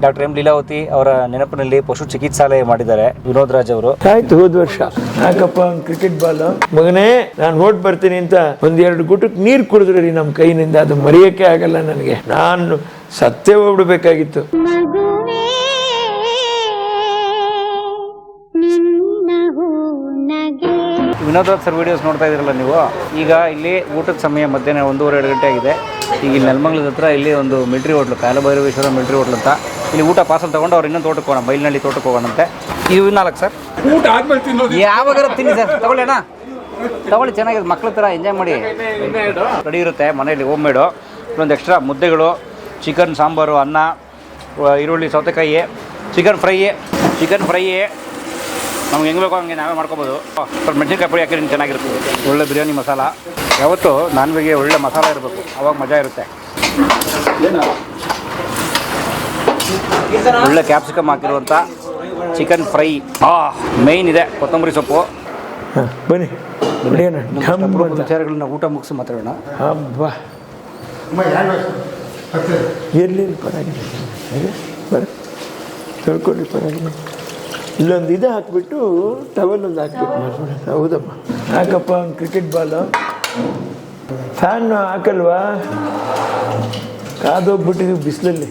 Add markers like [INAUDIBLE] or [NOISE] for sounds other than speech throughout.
Doctor M Leelavathi ಅವರ ನೆನಪಿನಲ್ಲಿ ಪಶು ಚಿಕಿತ್ಸಾಲಯ ಮಾಡಿದ್ದಾರೆ ವಿನೋದ್ ರಾಜ್ ಅವರು. ಆಯ್ತು ಹೋದ ವರ್ಷ. ಯಾಕಪ್ಪ ಕ್ರಿಕೆಟ್ ಬಾಲ್ ಮಗನೇ ನಾನು ಓಟ್ ಬರ್ತೀನಿ ಅಂತ ಒಂದೆರಡು ಎರಡು ಗುಟಕ್ಕೆ ನೀರು ಕುಡಿದ್ರೆ ರೀ ನಮ್ಮ ಕೈನಿಂದ. ಅದು ಮರೆಯಕ್ಕೆ ಆಗಲ್ಲ ನನಗೆ. ನಾನು ಸತ್ಯ ಹೋಗ್ಬಿಡ್ಬೇಕಾಗಿತ್ತು. ವಿನೋದ್ ರಾಜ್ ಸರ್ ವಿಡಿಯೋಸ್ ನೋಡ್ತಾ ಇದ್ದೀರಲ್ಲ ನೀವು? ಈಗ ಇಲ್ಲಿ ಊಟದ ಸಮಯ ಮಧ್ಯಾಹ್ನ ಒಂದೂವರೆ ಎರಡು ಗಂಟೆ ಆಗಿದೆ. ಈಗ ಇಲ್ಲಿ ನೆಲಮಂಗ್ಲದ ಹತ್ರ ಇಲ್ಲಿ ಒಂದು military hotel Kalabhairaveshwara military hotel ಅಂತ. ಇಲ್ಲಿ ಊಟ ಪಾರ್ಸಲ್ ತೊಗೊಂಡು ಅವ್ರು ಇನ್ನೊಂದು ತೋಟಕ್ಕೆ ಹೋಗೋಣ ಬೈಲ್ನಳ್ಳಿ ತೋಟಕ್ಕೆ ಹೋಗೋಣಂತೆ ಇದು ನಾಲ್ಕು ಸರ್? ಊಟ ಆದ್ಮೇಲೆ ತಿನ್ನೋದು ಯಾವಾಗಾರ ತಿನ್ನಿ ಸರ್. ತಗೊಳ್ಳೋಣ ತಗೊಳ್ಳಿ ಚೆನ್ನಾಗಿದೆ. ಮಕ್ಳ ಥರ ಎಂಜಾಯ್ ಮಾಡಿ. ರೆಡಿ ಇರುತ್ತೆ ಮನೆಯಲ್ಲಿ ಹೋಮ್ ಮೇಡು ಇನ್ನೊಂದು ಎಕ್ಸ್ಟ್ರಾ ಮುದ್ದೆಗಳು ಚಿಕನ್ ಸಾಂಬಾರು ಅನ್ನ ಈರುಳ್ಳಿ ಸೌತೆಕಾಯಿ ಚಿಕನ್ ಫ್ರೈ ಚಿಕನ್ ಫ್ರೈ ನಮ್ಗೆ ಹೆಂಗೆ ಬೇಕೋ ಹಂಗೆ ನಾವೇ ಮಾಡ್ಕೋಬೋದು. ಸ್ವಲ್ಪ ಮೆಣಸಿನ್ಕಾಯಿ ಪುಡಿ ಹಾಕಿದ್ರೆ ಚೆನ್ನಾಗಿರ್ತದೆ ಒಳ್ಳೆ ಬಿರಿಯಾನಿ ಮಸಾಲ. ಯಾವತ್ತು ನಾನ್ ವೆಜ್ಗೆ ಒಳ್ಳೆ ಮಸಾಲ ಇರಬೇಕು. ಅವಾಗ ಮಜಾ ಇರುತ್ತೆ. ಒಳ್ಳೆ ಕ್ಯಾಪ್ಸಿಕಮ್ ಹಾಕಿರುವಂಥ ಚಿಕನ್ ಫ್ರೈ ಆ ಮೇಯ್ನ್ ಇದೆ ಕೊತ್ತಂಬರಿ ಸೊಪ್ಪು. ಬನ್ನಿ. ವಿಚಾರಗಳನ್ನ ಊಟ ಮುಗಿಸಿ ಮಾತಾಡೋಣ. ಹಬ್ಬ ಎಲ್ಲಿ? ಪರವಾಗಿಲ್ಲ. ಬರ. ತಿಳ್ಕೊಳ್ಳಿ ಪರವಾಗಿಲ್ಲ. ಇಲ್ಲೊಂದು ಇದು ಹಾಕ್ಬಿಟ್ಟು ಟವಲ್ ಒಂದು ಹಾಕ್ಬಿಟ್ಟು ಹೌದಪ್ಪ ಯಾಕಪ್ಪ ಒಂದು ಕ್ರಿಕೆಟ್ ಬಾಲು ಫ್ಯಾನ್ ಹಾಕಲ್ವಾ? ಕಾದೋಗ್ಬಿಟ್ಟಿದ್ದೀವಿ ಬಿಸಿಲಲ್ಲಿ.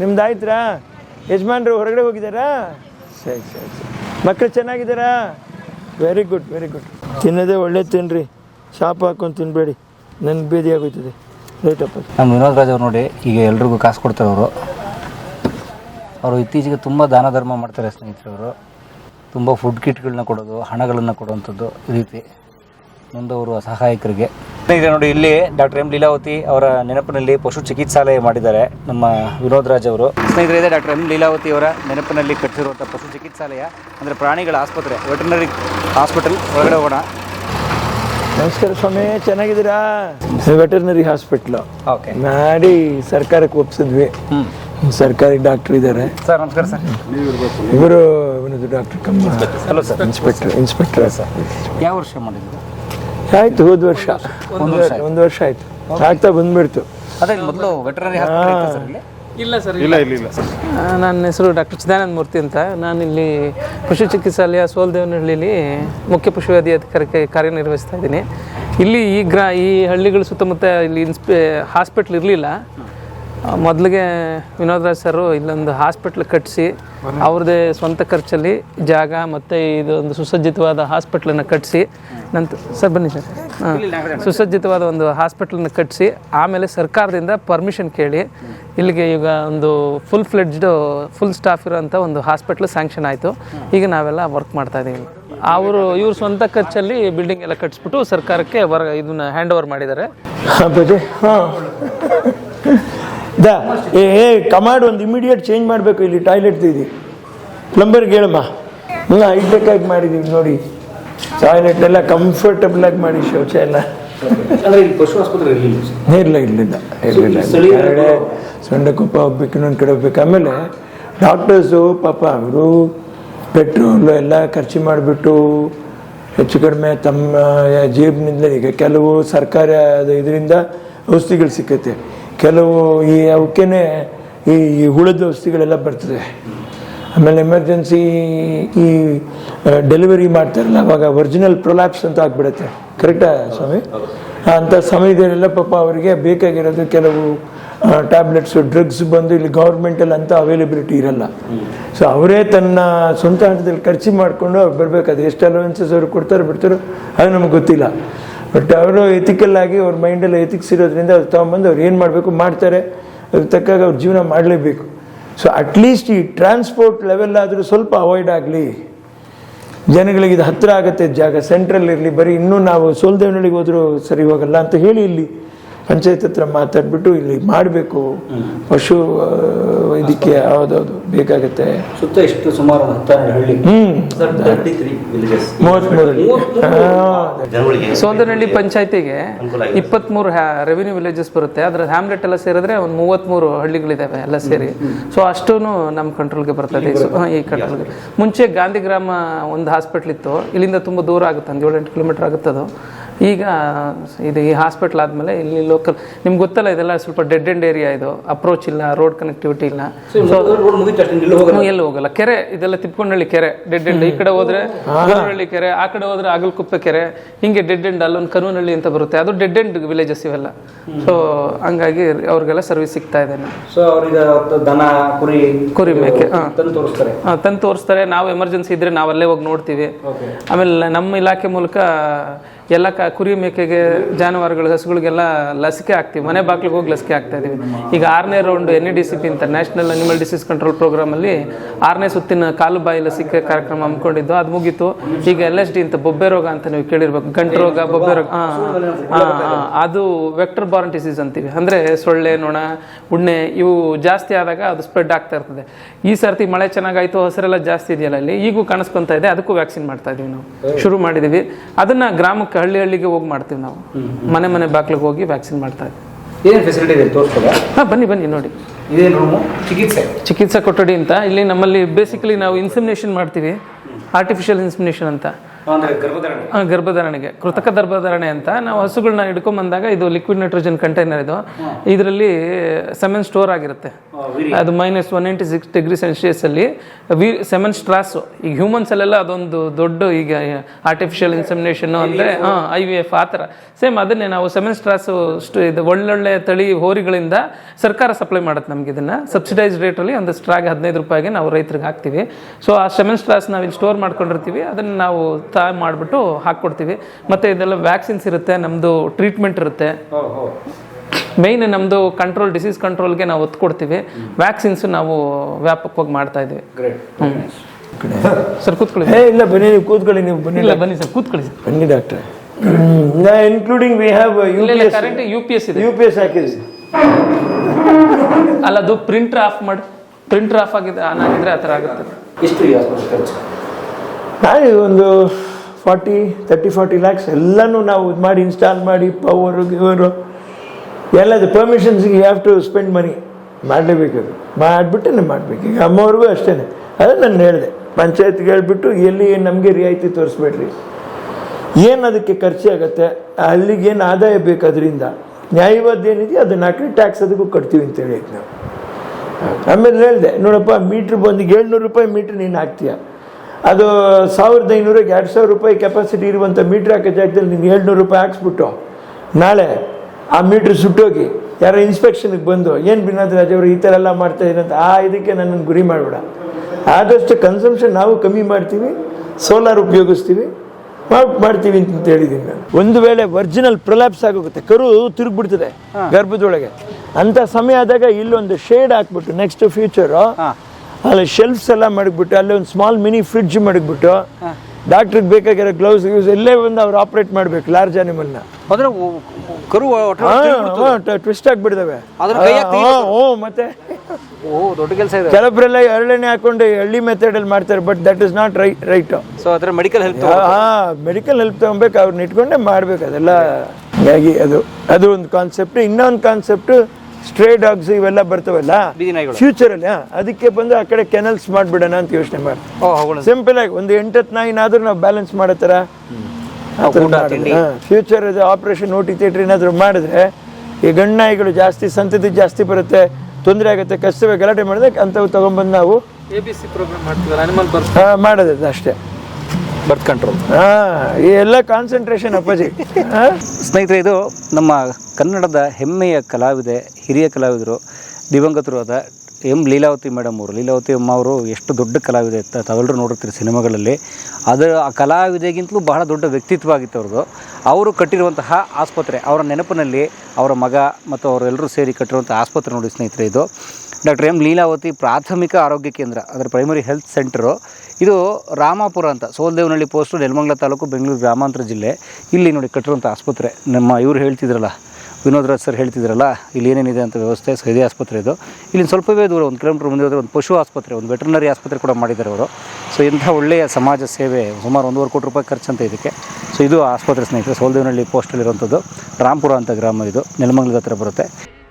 ನಿಮ್ದು ಆಯ್ತ್ರಾ? ಯಜಮಾನ್ರು ಹೊರಗಡೆ ಹೋಗಿದ್ದಾರಾ ಸರಿ ಸರಿ ಸರಿ. ಮಕ್ಕಳು ಚೆನ್ನಾಗಿದ್ದಾರಾ ವೆರಿ ಗುಡ್ ವೆರಿ ಗುಡ್ ತಿನ್ನೋದೇ ಒಳ್ಳೆ ತಿನ್ನಿರಿ ಶಾಪ್ ಹಾಕೊಂಡು ತಿನ್ನಬೇಡಿ ನನಗೆ ಬೇದಿ ಆಗೋಯ್ತದೆ ರೈಟಪ್ಪ ನಮ್ಮ ವಿನೋದ್ ರಾಜ್ ಅವ್ರು ನೋಡಿ, ಈಗ ಎಲ್ರಿಗೂ ಕಾಸು ಕೊಡ್ತಾರೆ ಅವರು. ಅವರು ಇತ್ತೀಚೆಗೆ ತುಂಬ ದಾನ ಧರ್ಮ ಮಾಡ್ತಾರೆ ಸ್ನೇಹಿತರವರು. ತುಂಬ ಫುಡ್ ಕಿಟ್ಗಳನ್ನ ಕೊಡೋದು ಹಣಗಳನ್ನು ಕೊಡುವಂಥದ್ದು ಈ ರೀತಿ ಮುಂದವರು ಸಹಾಯಕರಿಗೆ ಸ್ನೇಹಿತರೆ ನೋಡಿ ಇಲ್ಲಿ ಡಾಕ್ಟರ್ ಎಂ ಲೀಲಾವತಿ ಅವರ ನೆನಪಿನಲ್ಲಿ ಪಶು ಚಿಕಿತ್ಸಾಲಯ ಮಾಡಿದ್ದಾರೆ ನಮ್ಮ ವಿನೋದ್ ರಾಜ್ ಅವರು. ಸ್ನೇಹಿತರೆ ಇದೆ ಡಾಕ್ಟರ್ ಎಂ ಲೀಲಾವತಿ ಅವರ ನೆನಪಿನಲ್ಲಿ ಕಟ್ಟಿರುವಂಥ ಪಶು ಚಿಕಿತ್ಸಾಲಯ ಅಂದರೆ ಪ್ರಾಣಿಗಳ ಆಸ್ಪತ್ರೆ ವೆಟರ್ನರಿ ಹಾಸ್ಪಿಟಲ್ ಒಳಗಡೆ ಹೋಗೋಣ. ನಮಸ್ಕಾರ ಸ್ವಾಮಿ ಚೆನ್ನಾಗಿದ್ದೀರಾ? Veterinary hospital. ಓಕೆ. ಮಾಡಿ ಸರ್ಕಾರಕ್ಕೆ ಒಪ್ಸಿದ್ವಿ. ಹ್ಞೂ ಸರ್ಕಾರಿ ಡಾಕ್ಟರ್ ಇದ್ದಾರೆ. ಸರ್ ನಮಸ್ಕಾರ ಸರ್. ಇವರು ಡಾಕ್ಟರ್ ಕಮ್ಮ hello sir inspector inspector. Sir ಯಾವ ವರ್ಷ ಮಾಡಿದ್ರು ಆಯ್ತು ಹೋದ ವರ್ಷ. ಒಂದು ವರ್ಷ ಒಂದು ವರ್ಷ ಆಯ್ತು. ಆಗ್ತಾ ಬಂದ್ಬಿಡ್ತು. ಅದೇ ಮೊದಲು ವೆಟರ್ನರಿ ಇಲ್ಲಿ? ಇಲ್ಲ ಸರ್ ಇಲ್ಲ. ಇಲ್ಲ ಇಲ್ಲ ನನ್ನ ಹೆಸರು ಡಾಕ್ಟರ್ ಚಿದಾನಂದ ಮೂರ್ತಿ ಅಂತ. ನಾನಿಲ್ಲಿ ಪಶು ಚಿಕಿತ್ಸಾಲಯ ಸೋಲ್ದೇವನಹಳ್ಳಿಲಿ ಮುಖ್ಯ ಪಶುವೈದ್ಯ ಅಧಿಕಾರಕ್ಕೆ ಕಾರ್ಯನಿರ್ವಹಿಸ್ತಾ ಇದ್ದೀನಿ. ಇಲ್ಲಿ ಈ ಗ್ರಾ ಈ ಹಳ್ಳಿಗಳ ಸುತ್ತಮುತ್ತ ಇಲ್ಲಿ ಇನ್ಸ್ಪೆ ಹಾಸ್ಪಿಟ್ಲ್ ಇರಲಿಲ್ಲ. ಮೊದಲಿಗೆ ವಿನೋದ್ ರಾಜ್ ಸರು ಇಲ್ಲೊಂದು ಹಾಸ್ಪಿಟ್ಲ್ ಕಟ್ಟಿಸಿ ಅವ್ರದ್ದೇ ಸ್ವಂತ ಖರ್ಚಲ್ಲಿ ಜಾಗ ಮತ್ತು ಇದೊಂದು ಸುಸಜ್ಜಿತವಾದ ಹಾಸ್ಪಿಟ್ಲನ್ನು ಕಟ್ಟಿಸಿ ನಂತರ ಸರ್ ಬನ್ನಿ ಸರ್. ಹಾಂ. ಸುಸಜ್ಜಿತವಾದ ಒಂದು ಹಾಸ್ಪಿಟ್ಲನ್ನು ಕಟ್ಟಿಸಿ ಆಮೇಲೆ ಸರ್ಕಾರದಿಂದ ಪರ್ಮಿಷನ್ ಕೇಳಿ ಇಲ್ಲಿಗೆ ಈಗ ಒಂದು ಫುಲ್ ಫ್ಲೆಡ್ಜ್ಡ್ ಫುಲ್ ಸ್ಟಾಫ್ ಇರೋಂಥ ಒಂದು ಹಾಸ್ಪಿಟ್ಲ್ ಸ್ಯಾಂಕ್ಷನ್ ಆಯಿತು. ಈಗ ನಾವೆಲ್ಲ ವರ್ಕ್ ಮಾಡ್ತಾ ಇದ್ದೀವಿ ಅವರು ಇವ್ರ ಸ್ವಂತ ಖರ್ಚಲ್ಲಿ ಬಿಲ್ಡಿಂಗ್ ಎಲ್ಲ ಕಟ್ಟಿಸ್ಬಿಟ್ಟು ಸರ್ಕಾರಕ್ಕೆ ವರ್ ಇದನ್ನ ಹ್ಯಾಂಡ್ ಓವರ್ ಮಾಡಿದ್ದಾರೆ ದಾ ಏ ಕಮಾಂಡ್ ಒಂದು ಇಮಿಡಿಯೇಟ್ ಚೇಂಜ್ ಮಾಡಬೇಕು ಇಲ್ಲಿ ಟಾಯ್ಲೆಟ್ ಇದೆ. ಪ್ಲಂಬರ್ಗೆ ಹೇಳಮ್ಮ. ಹ್ಞೂ ಬೇಕಾಗಿ ಮಾಡಿದ್ದೀವಿ ನೋಡಿ. ಟಾಯ್ಲೆಟ್ ಎಲ್ಲ ಕಂಫರ್ಟಬಲ್ ಆಗಿ ಮಾಡಿ ಶೌಚ ಇಲ್ಲ ಇರಲಿಲ್ಲ ಇರಲಿಲ್ಲ ಕಡೆ ಸೊಂಡಕೊಪ್ಪ ಹೋಗ್ಬೇಕು ಇನ್ನೊಂದು ಕಡೆ ಹೋಗ್ಬೇಕು ಆಮೇಲೆ ಡಾಕ್ಟರ್ಸು ಪಾಪ ಅವರು ಪೆಟ್ರೋಲು ಎಲ್ಲ ಖರ್ಚು ಮಾಡಿಬಿಟ್ಟು ಹೆಚ್ಚು ಕಡಿಮೆ ತಮ್ಮ ಜೇಬಿನಿಂದ ಈಗ ಕೆಲವು ಸರ್ಕಾರ ಇದರಿಂದ ಔಷಧಿಗಳು ಸಿಕ್ಕತ್ತೆ. ಕೆಲವು ಈ ಅವಕ್ಕೇನೆ ಈ ಹುಳದ ಔಷಧಿಗಳೆಲ್ಲ ಬರ್ತದೆ. ಆಮೇಲೆ ಎಮರ್ಜೆನ್ಸಿ ಈ ಡೆಲಿವರಿ ಮಾಡ್ತಾರಲ್ಲ, ಅವಾಗ ಒರಿಜಿನಲ್ ಪ್ರೊಲ್ಯಾಪ್ಸ್ ಅಂತ ಆಗ್ಬಿಡುತ್ತೆ. ಕರೆಕ್ಟಾ ಸ್ವಾಮಿ? ಅಂಥ ಸಮಯದಲ್ಲೆಲ್ಲ ಪಾಪ ಅವರಿಗೆ ಬೇಕಾಗಿರೋದು ಕೆಲವು ಟ್ಯಾಬ್ಲೆಟ್ಸು ಡ್ರಗ್ಸ್ ಬಂದು ಇಲ್ಲಿ ಗೌರ್ಮೆಂಟಲ್ಲಿ ಅಂತ ಅವೈಲಬಿಲಿಟಿ ಇರಲ್ಲ. ಸೊ ಅವರೇ ತನ್ನ ಸ್ವಂತ ಹಣದಲ್ಲಿ ಖರ್ಚು ಮಾಡಿಕೊಂಡು ಅವ್ರು ಬರಬೇಕಾದ್ರೆ ಎಷ್ಟು ಅಲವೆನ್ಸಸ್ ಅವ್ರು ಕೊಡ್ತಾರೆ ಬಿಡ್ತಾರೋ, ಅದು ನಮ್ಗೆ ಗೊತ್ತಿಲ್ಲ. ಬಟ್ ಅವರು ಎಥಿಕಲ್ ಆಗಿ ಅವ್ರ ಮೈಂಡಲ್ಲಿ ಎಥಿಕ್ಸ್ ಇರೋದ್ರಿಂದ ಅವ್ರು ತೊಗೊಂಬಂದು ಅವ್ರು ಏನು ಮಾಡಬೇಕು ಮಾಡ್ತಾರೆ. ಅದ್ರ ತಕ್ಕಾಗ ಅವ್ರ ಜೀವನ ಮಾಡಲೇಬೇಕು. ಸೊ ಅಟ್ಲೀಸ್ಟ್ ಈ ಟ್ರಾನ್ಸ್ಪೋರ್ಟ್ ಲೆವೆಲ್ ಆದರೂ ಸ್ವಲ್ಪ ಅವಾಯ್ಡ್ ಆಗಲಿ. ಜನಗಳಿಗೆ ಇದು ಹತ್ತಿರ ಆಗುತ್ತೆ ಜಾಗ ಸೆಂಟ್ರಲ್ ಇರಲಿ, ಬರೀ ಇನ್ನೂ ನಾವು ಸೋಲ್ದೇವನಹಳ್ಳಿಗೆ ಹೋದರೂ ಸರಿ ಹೋಗಲ್ಲ ಅಂತ ಹೇಳಿ ಇಲ್ಲಿ. ಪಂಚಾಯತ್ ಹತ್ರ ಮಾತಾಡ್ಬಿಟ್ಟು ಇಲ್ಲಿ ಮಾಡಬೇಕು. ಪಶು ವೈದ್ಯಕೀಯ ಇದಕ್ಕೆ ಹೌದೌದು ಬೇಕಾಗತ್ತೆ. ಸುತ್ತ ಎಷ್ಟು ಸುಮಾರು ಹಳ್ಳಿ. ಜನಗಳಿಗೆ ಪಂಚಾಯತಿಗೆ ಇಪ್ಪತ್ಮೂರು ರೆವಿನ್ಯೂ ವಿಲೇಜಸ್ ಬರುತ್ತೆ. ಅದ್ರ ಹ್ಯಾಮ್ಲೆಟ್ ಎಲ್ಲ ಸೇರಿದ್ರೆ ಒಂದು ಮೂವತ್ಮೂರು ಹಳ್ಳಿಗಳಿದಾವೆ ಎಲ್ಲ ಸೇರಿ. ಸೊ ಅಷ್ಟೂ ನಮ್ಮ ಕಂಟ್ರೋಲ್ಗೆ ಬರ್ತದೆ. ಈ ಕಂಟ್ರೋಲ್ಗೆ ಮುಂಚೆ ಗಾಂಧಿ ಗ್ರಾಮ ಒಂದು ಹಾಸ್ಪಿಟ್ಲ್ ಇತ್ತು. ಇಲ್ಲಿಂದ ತುಂಬ ದೂರ ಆಗುತ್ತೆ ಒಂದು ಏಳೆಂಟು ಕಿಲೋಮೀಟರ್ ಆಗುತ್ತೆ ಅದು ಈಗ ಇದು ಈ ಹಾಸ್ಪಿಟ್ಲ್ ಆದಮೇಲೆ ಇಲ್ಲಿ ಲೋಕಲ್ ನಿಮ್ಗೆ ಗೊತ್ತಲ್ಲ ಇದೆಲ್ಲ ಸ್ವಲ್ಪ ಡೆಡ್ ಎಂಡ್ ಏರಿಯಾ ಇದು ಅಪ್ರೋಚ್ ಇಲ್ಲ ರೋಡ್ ಕನೆಕ್ಟಿವಿಟಿ ಇಲ್ಲ. ಎಲ್ಲೂ ಹೋಗಲ್ಲ. ಕೆರೆ ಇದೆಲ್ಲ ತಿಪ್ಕೊಂಡಳ್ಳಿ ಕೆರೆ ಡೆಡ್ ಎಂಡ್ ಈ ಕಡೆ ಹೋದ್ರೆ ಗೋರಹಳ್ಳಿ ಕೆರೆ ಆ ಕಡೆ ಹೋದ್ರೆ ಆಗಲ್ಕುಪ್ಪೆ ಕೆರೆ ಹಿಂಗೆ ಡೆಡ್ ಎಂಡ್ ಅಲ್ಲೊಂದು ಕನೂನಹಳ್ಳಿ ಅಂತ ಬರುತ್ತೆ. ಅದು ಡೆಡ್ ಎಂಡ್ ವಿಲೇಜಸ್ ಇವೆಲ್ಲ. ಸೊ ಹಂಗಾಗಿ ಅವ್ರಿಗೆಲ್ಲ ಸರ್ವಿಸ್ ಸಿಗ್ತಾ ಇದೆ. ಸೊ ದನ ಕುರಿ ಕುರಿ ಮೇಕೆ. ತಂದು ತೋರಿಸ್ತಾರೆ? ಆ, ತಂದು ತೋರಿಸ್ತಾರೆ. ನಾವು ಎಮರ್ಜೆನ್ಸಿ ಇದ್ರೆ ನಾವು ಅಲ್ಲೇ ಹೋಗಿ ನೋಡ್ತೀವಿ. ಆಮೇಲೆ ನಮ್ಮ ಇಲಾಖೆ ಮೂಲಕ ಎಲ್ಲ ಕ, ಕುರಿ ಮೇಕೆಗೆ ಜಾನುವಾರುಗಳು, ಹಸುಗಳಿಗೆಲ್ಲ ಲಸಿಕೆ ಹಾಕ್ತೀವಿ. ಮನೆ ಬಾಗಿಲಿಗೆ ಹೋಗಿ ಲಸಿಕೆ ಹಾಕ್ತಾ ಇದೀವಿ ಈಗ ಆರನೇ round N E D C P ಅಂತ ನ್ಯಾಷನಲ್ ಅನಿಮಲ್ ಡಿಸೀಸ್ ಕಂಟ್ರೋಲ್ ಪ್ರೋಗ್ರಾಮಲ್ಲಿ ಆರನೇ ಸುತ್ತಿನ ಕಾಲು ಬಾಯಿ ಲಸಿಕೆ ಕಾರ್ಯಕ್ರಮ ಹಮ್ಮಿಕೊಂಡಿದ್ದು. ಅದು ಮುಗೀತು. ಈಗ ಎಲ್ ಎಸ್ ಡಿ ಅಂತ ಬೊಬ್ಬೆ ರೋಗ ಅಂತ ನೀವು ಕೇಳಿರ್ಬೇಕು. ಗಂಟು ರೋಗ, ಬೊಬ್ಬೆ ರೋಗ ಅದು ವೆಕ್ಟರ್ ಬಾರ್ನ್ ಡಿಸೀಸ್ ಅಂತೀವಿ. ಅಂದರೆ ಸೊಳ್ಳೆ, ನೊಣ, ಉಣ್ಣೆ, ಇವು ಜಾಸ್ತಿ ಆದಾಗ ಅದು ಸ್ಪ್ರೆಡ್ ಆಗ್ತಾ ಇರ್ತದೆ. ಈ ಸರ್ತಿ ಮಳೆ ಚೆನ್ನಾಗಾಯಿತು, ಹಸರೆಲ್ಲ ಜಾಸ್ತಿ ಇದೆಯಲ್ಲ ಅಲ್ಲಿ. ಈಗೂ ಕಾಣಿಸ್ಕೊಂತ ಇದೆ. ಅದಕ್ಕೂ ವ್ಯಾಕ್ಸಿನ್ ಮಾಡ್ತಾ ಇದೀವಿ ನಾವು. ಶುರು ಮಾಡಿದೀವಿ. ಅದನ್ನ ಗ್ರಾಮಕ್ಕೆ ಹಳ್ಳಿ ಹಳ್ಳಿಗೆ ಹೋಗಿ ಮಾಡ್ತೀವಿ ನಾವು. ಮನೆ ಮನೆ ಬಾಗ್ಲಿಗೆ ಹೋಗಿ ವ್ಯಾಕ್ಸಿನ್ ಮಾಡ್ತಾ ಇದ್ದೀವಿ ಏನ್ ಫೆಸಿಲಿಟಿ ಇದೆ ತೋರಿಸ್ಬೋದಾ? ಹಾ ಬನ್ನಿ ಬನ್ನಿ ನೋಡಿ. ಇದೇನು ರೂಮು ಚಿಕಿತ್ಸೆ. ಚಿಕಿತ್ಸಾ ಕೊಠಡಿ ಅಂತ. ಇಲ್ಲಿ ನಮ್ಮಲ್ಲಿ ಬೇಸಿಕಲಿ ನಾವು ಇನ್ಸಿಮಿನೇಷನ್ ಮಾಡ್ತೀವಿ. ಆರ್ಟಿಫಿಷಿಯಲ್ ಇನ್ಸಿಮಿನೇಷನ್ ಅಂತ. ಗರ್ಭಧಾರಣೆಗೆ. ಕೃತಕ ಗರ್ಭಧಾರಣೆ ಅಂತ ನಾವು ಹಸುಗಳನ್ನ ಹಿಡ್ಕೊಂಡ್ ಬಂದಾಗ ಇದು ಲಿಕ್ವಿಡ್ ನೈಟ್ರೋಜನ್ ಕಂಟೈನರ್ ಇದು. ಇದರಲ್ಲಿ ಸೆಮೆನ್ ಸ್ಟೋರ್ ಆಗಿರುತ್ತೆ. ಅದು minus one ninety six degree Celsius ಅಲ್ಲಿ ವಿ ಸೆಮೆನ್ ಸ್ಟ್ರಾಸ್ ಈಗ ಹ್ಯೂಮನ್ಸ್ ಅಲ್ಲೆಲ್ಲ ಅದೊಂದು ದೊಡ್ಡ ಈಗ ಆರ್ಟಿಫಿಷಿಯಲ್ ಇನ್ಸೆಮಿನೇಷನ್ ಅಂದ್ರೆ ಐ ವಿ ಎಫ್ ಆ ಥರ. ಸೇಮ್ ಅದನ್ನೇ ನಾವು ಸೆಮೆನ್ ಸ್ಟ್ರಾಸ್ ಇದು ಒಳ್ಳೊಳ್ಳೆ ತಳಿ ಹೋರಿಗಳಿಂದ ಸರ್ಕಾರ ಸಪ್ಲೈ ಮಾಡುತ್ತೆ ನಮ್ಗೆ ಇದನ್ನ. ಸಬ್ಸಿಡೈಸ್ ರೇಟಲ್ಲಿ ಒಂದು ಸ್ಟ್ರಾಗ್ ಹದಿನೈದು ರೂಪಾಯಿಗೆ ನಾವು ರೈತರಿಗೆ ಹಾಕ್ತೀವಿ. ಸೊ ಆ ಸೆಮೆನ್ ಸ್ಟ್ರಾಸ್ ನಾವು ಇಲ್ಲಿ ಸ್ಟೋರ್ ಮಾಡ್ಕೊಂಡಿರ್ತೀವಿ. ಅದನ್ನ ನಾವು ತಾ ಮಾಡಿಬಿಟ್ಟು ಹಾಕ್ಕೊಡ್ತೀವಿ. ಮತ್ತೆ ಇದೆಲ್ಲ ವ್ಯಾಕ್ಸಿನ್ಸ್ ಇರುತ್ತೆ ನಮ್ಮದು ಟ್ರೀಟ್ಮೆಂಟ್ ಇರುತ್ತೆ. ಮೇಯ್ನ್ ನಮ್ಮದು ಕಂಟ್ರೋಲ್ ಡಿಸೀಸ್ ಕಂಟ್ರೋಲ್ಗೆ ನಾವು ಒತ್ತು ಕೊಡ್ತೀವಿ ವ್ಯಾಕ್ಸಿನ್ಸ್ ನಾವು ವ್ಯಾಪಕವಾಗಿ ಮಾಡ್ತಾ ಇದ್ದೀವಿ. ಸರ್ ಕೂತ್ಕೊಳ್ಳಿ. ಏ ಇಲ್ಲ ಬನ್ನಿ ನೀವು ಕೂತ್ಕೊಳ್ಳಿ ನೀವು ಬನ್ನಿ. ಇಲ್ಲ ಬನ್ನಿ ಸರ್ ಕೂತ್ಕೊಳ್ಳಿ ಸರ್. ಬನ್ನಿ doctor including we have U ಇಲ್ಲ ಪಿ ಇಲ್ಲ S current U P S ಇದೆ. ಯು ಪಿ ಎಸ್ ಹಾಕಿದ್ರಿ. ಅಲ್ಲ ಅದು ಪ್ರಿಂಟರ್ ಆಫ್ ಮಾಡಿ ಪ್ರಿಂಟರ್ ಆಫ್ ಆಗಿದೆ ಆನ್ ಆಗಿದ್ರೆ ಆ ಥರ ಆಗುತ್ತೆ. ಎಷ್ಟು ಯಾವ ಆಸ್ಪತ್ರೆ ಖರ್ಚು ನಾನು ಒಂದು ಫಾರ್ಟಿ, ತರ್ಟಿ, ಫಾರ್ಟಿ ಲ್ಯಾಕ್ಸ್ ಎಲ್ಲನೂ ನಾವು ಇದು ಮಾಡಿ ಇನ್ಸ್ಟಾಲ್ ಮಾಡಿ ಪವರು ಗಿವರು ಎಲ್ಲದು ಪರ್ಮಿಷನ್ಸ್ಗೆ you have to spend money ಮಾಡಲೇಬೇಕು ಮಾಡಿಬಿಟ್ಟೇ ಮಾಡಬೇಕು. ಈಗ ಅಮ್ಮವ್ರಿಗೂ ಅಷ್ಟೇ ಅದು ನಾನು ಹೇಳಿದೆ. ಪಂಚಾಯತ್ಗೆ ಹೇಳ್ಬಿಟ್ಟು ಎಲ್ಲಿ ನಮಗೆ ರಿಯಾಯಿತಿ ತೋರಿಸ್ಬೇಡ್ರಿ. ಏನು ಅದಕ್ಕೆ ಖರ್ಚಾಗತ್ತೆ ಅಲ್ಲಿಗೆ ಏನು ಆದಾಯ ಬೇಕು ಅದರಿಂದ? ನ್ಯಾಯವಾದ ಏನಿದೆಯೋ ಅದನ್ನ ಹಾಕಿ ಟ್ಯಾಕ್ಸ್ ಅದಕ್ಕೂ ಕಟ್ತೀವಿ ಅಂತ ಹೇಳಿ ನಾವು. ಆಮೇಲೆ ಹೇಳಿದೆ, ನೋಡಪ್ಪ ಮೀಟ್ರ್ ಬಂದು ಏಳ್ನೂರು ರೂಪಾಯಿ ಮೀಟ್ರ್ ನೀನು ಹಾಕ್ತೀಯ? ಅದು ಸಾವಿರದ ಐನೂರಿಗೆ ಎರಡು ಸಾವಿರ ರೂಪಾಯಿ ಕೆಪಾಸಿಟಿ ಇರುವಂಥ ಮೀಟ್ರ್ ಹಾಕೋ ಜಾಗದಲ್ಲಿ ನಿಮ್ಗೆ ಏಳ್ನೂರು ರೂಪಾಯಿ ಹಾಕ್ಸ್ಬಿಟ್ಟು ನಾಳೆ ಆ ಮೀಟ್ರ್ ಸುಟ್ಟೋಗಿ ಯಾರೋ ಇನ್ಸ್ಪೆಕ್ಷನ್ಗೆ ಬಂದು ಏನು ಬಿನಾದ್ ರಾಜ್ ಅವರು ಈ ಥರ ಎಲ್ಲ ಮಾಡ್ತಾ ಅಂತ ಆ ಇದಕ್ಕೆ ನನ್ನನ್ನು ಗುರಿ ಮಾಡಬೇಡ. ಆದಷ್ಟು ಕನ್ಸಂಪ್ಷನ್ ನಾವು ಕಮ್ಮಿ ಮಾಡ್ತೀವಿ ಸೋಲಾರ್ ಉಪಯೋಗಿಸ್ತೀವಿ ಮಾಡ್- ಮಾಡ್ತೀವಿ ಅಂತ ಹೇಳಿದ್ದೀನಿ ನಾನು. ಒಂದು ವೇಳೆ ಒರಿಜಿನಲ್ ಪ್ರೊಲ್ಯಾಪ್ಸ್ ಆಗೋಗುತ್ತೆ ಕರು ತಿರುಗ್ಬಿಡ್ತದೆ ಗರ್ಭದೊಳಗೆ. ಅಂತ ಸಮಯ ಆದಾಗ ಇಲ್ಲೊಂದು ಶೇಡ್ ಹಾಕ್ಬಿಟ್ಟು ನೆಕ್ಸ್ಟ್ ಫ್ಯೂಚರು ಅಲ್ಲಿ ಶೆಲ್ಫ್ಸ್ ಎಲ್ಲ ಮಡಗ್ಬಿಟ್ಟು ಅಲ್ಲಿ ಒಂದು ಸ್ಮಾಲ್ ಮಿನಿ ಫ್ರಿಡ್ಜ್ ಮಡಗ್ಬಿಟ್ಟು ಡಾಕ್ಟ್ರಿಗೆ ಬೇಕಾಗಿರೋ ಗ್ಲೌಸ್ ಗ್ಲೌಸ್ ಎಲ್ಲೇ ಬಂದು ಅವ್ರು ಆಪ್ರೇಟ್ ಮಾಡ್ಬೇಕು ಲಾರ್ಜ್ ಅನಿಮಲ್ನ ಅಂದ್ರೆ ಕರು ಟ್ವಿಸ್ಟ್ ಆಗಿಬಿಡ್ತವೆ. ಮತ್ತೆ. ದೊಡ್ಡ ಕೆಲಸ ಇದೆ. ಕೆಲವರೆಲ್ಲ ಎರಡನೇ ಹಾಕೊಂಡು ಹಳ್ಳಿ ಮೆಥಡಲ್ಲಿ ಮಾಡ್ತಾರೆ but that is not right right so ಅದ್ರ ಮೆಡಿಕಲ್ ಹೆಲ್ಪ್ ಹಾ ಮೆಡಿಕಲ್ ಹೆಲ್ಪ್ ತಗೊಬೇಕು ಅವ್ರನ್ನ ಇಟ್ಕೊಂಡೆ ಮಾಡ್ಬೇಕು ಅದೆಲ್ಲ. ಹೀಗಾಗಿ ಅದು ಅದು ಒಂದು ಕಾನ್ಸೆಪ್ಟ್ ಇನ್ನೊಂದು ಕಾನ್ಸೆಪ್ಟ್ ಸ್ಟ್ರೇ ಡಾಗ್ಸ್ ಇವೆಲ್ಲ ಬರ್ತವಲ್ಲ? ಫ್ಯೂಚರ್ ಅಲ್ಲಿ ಅದಕ್ಕೆ ಬಂದು ಆ ಕಡೆ ಕೆನಲ್ಸ್ ಮಾಡ್ಬಿಡೋಣ ಅಂತ ಯೋಚನೆ ಮಾಡಿ. ಸಿಂಪಲ್ ಆಗಿ ಒಂದು ಎಂಟತ್ತು ನಾಯಿನಾದ್ರೂ ನಾವು ಬ್ಯಾಲೆನ್ಸ್ ಮಾಡೋ ಥರ ಊಟ, ಫ್ಯೂಚರ್ ಆಪರೇಷನ್ ಓಟಿ ಥಿಯೇಟ್ರ್ ಏನಾದರೂ ಮಾಡಿದ್ರೆ ಈ ಗಂಡು ನಾಯಿಗಳು ಜಾಸ್ತಿ ಸಂತತಿ ಜಾಸ್ತಿ ಬರುತ್ತೆ ತೊಂದರೆ ಆಗುತ್ತೆ ಕಷ್ಟವೇ ಗಲಾಟೆ ಮಾಡಿದ್ರೆ ಅಂಥವು ತೊಗೊಂಬಂದು ನಾವು ಮಾಡೋದು ಅಷ್ಟೇ. ಬರ್ತ್ ಕಂಟ್ರೋಲ್ ಎಲ್ಲ ಕಾನ್ಸಂಟ್ರೇಷನ್ ಅಪ್ಪಾಜಿ. ಹಾ? ಸ್ನೇಹಿತರೆ ಇದು ನಮ್ಮ ಕನ್ನಡದ ಹೆಮ್ಮೆಯ ಕಲಾವಿದೆ ಹಿರಿಯ ಕಲಾವಿದರು ದಿವಂಗತರು ಆದ ಎಂ ಲೀಲಾವತಿ ಮೇಡಮ್ ಅವರು. ಲೀಲಾವತಿ ಅಮ್ಮ ಅವರು ಎಷ್ಟು ದೊಡ್ಡ ಕಲಾವಿದೆ ಅಂತ ತಾವೆಲ್ಲರೂ ನೋಡುತ್ತೀರಿ ಸಿನಿಮಾಗಳಲ್ಲಿ. ಅದರ ಆ ಕಲಾವಿದೆಗಿಂತಲೂ ಬಹಳ ದೊಡ್ಡ ವ್ಯಕ್ತಿತ್ವ ಆಗಿತ್ತು ಅವ್ರದ್ದು. ಅವರು ಕಟ್ಟಿರುವಂತಹ ಆಸ್ಪತ್ರೆ ಅವರ ನೆನಪಿನಲ್ಲಿ ಅವರ ಮಗ ಮತ್ತು ಅವರೆಲ್ಲರೂ ಸೇರಿ ಕಟ್ಟಿರುವಂಥ ಆಸ್ಪತ್ರೆ ನೋಡಿ ಸ್ನೇಹಿತರೆ ಇದು. ಡಾಕ್ಟರ್ ಎಂ ಲೀಲಾವತಿ ಪ್ರಾಥಮಿಕ ಆರೋಗ್ಯ ಕೇಂದ್ರ, ಅಂದರೆ ಪ್ರೈಮರಿ ಹೆಲ್ತ್ ಸೆಂಟರು ಇದು ರಾಮಾಪುರ ಅಂತ, ಸೋಲ್ದೇವನಹಳ್ಳಿ ಪೋಸ್ಟು ನೆಲಮಂಗಲ ತಾಲೂಕು, ಬೆಂಗಳೂರು ಗ್ರಾಮಾಂತರ ಜಿಲ್ಲೆ. ಇಲ್ಲಿ ನೋಡಿ ಕಟ್ಟಿರುವಂಥ ಆಸ್ಪತ್ರೆ, ನಮ್ಮ ಇವರು ಹೇಳ್ತಿದ್ರಲ್ಲ, ವಿನೋದ್ ರಾಜ್ ಸರ್ ಹೇಳ್ತಿದ್ರಲ್ಲ, ಇಲ್ಲಿ ಏನೇನಿದೆ ಅಂತ ವ್ಯವಸ್ಥೆ ಇದೇ ಆಸ್ಪತ್ರೆ ಇದು. ಇಲ್ಲಿ ಸ್ವಲ್ಪವೇ ದೂರ, ಒಂದು ಕಿಲೋಮೀಟ್ರ್ ಮುಂದೆ ಹೋದರೆ ಒಂದು ಪಶು ಆಸ್ಪತ್ರೆ, ಒಂದು ವೆಟರ್ನರಿ ಆಸ್ಪತ್ರೆ ಕೂಡ ಮಾಡಿದ್ದಾರೆ ಅವರು. ಸೊ ಇಂಥ ಒಳ್ಳೆಯ ಸಮಾಜ ಸೇವೆ, ಸುಮಾರು ಒಂದೂವರೆ ಕೋಟಿ ರೂಪಾಯಿ ಖರ್ಚಂತ ಇದಕ್ಕೆ. ಸೊ ಇದು ಆಸ್ಪತ್ರೆ ಸ್ನೇಹಿತರೆ, ಸೋಲ್ದೇವನಹಳ್ಳಿ ಪೋಸ್ಟಲ್ಲಿರುವಂಥದ್ದು ರಾಂಪುರ ಅಂತ ಗ್ರಾಮ ಇದು, ನೆಲಮಂಗಲದ ಹತ್ರ ಬರುತ್ತೆ.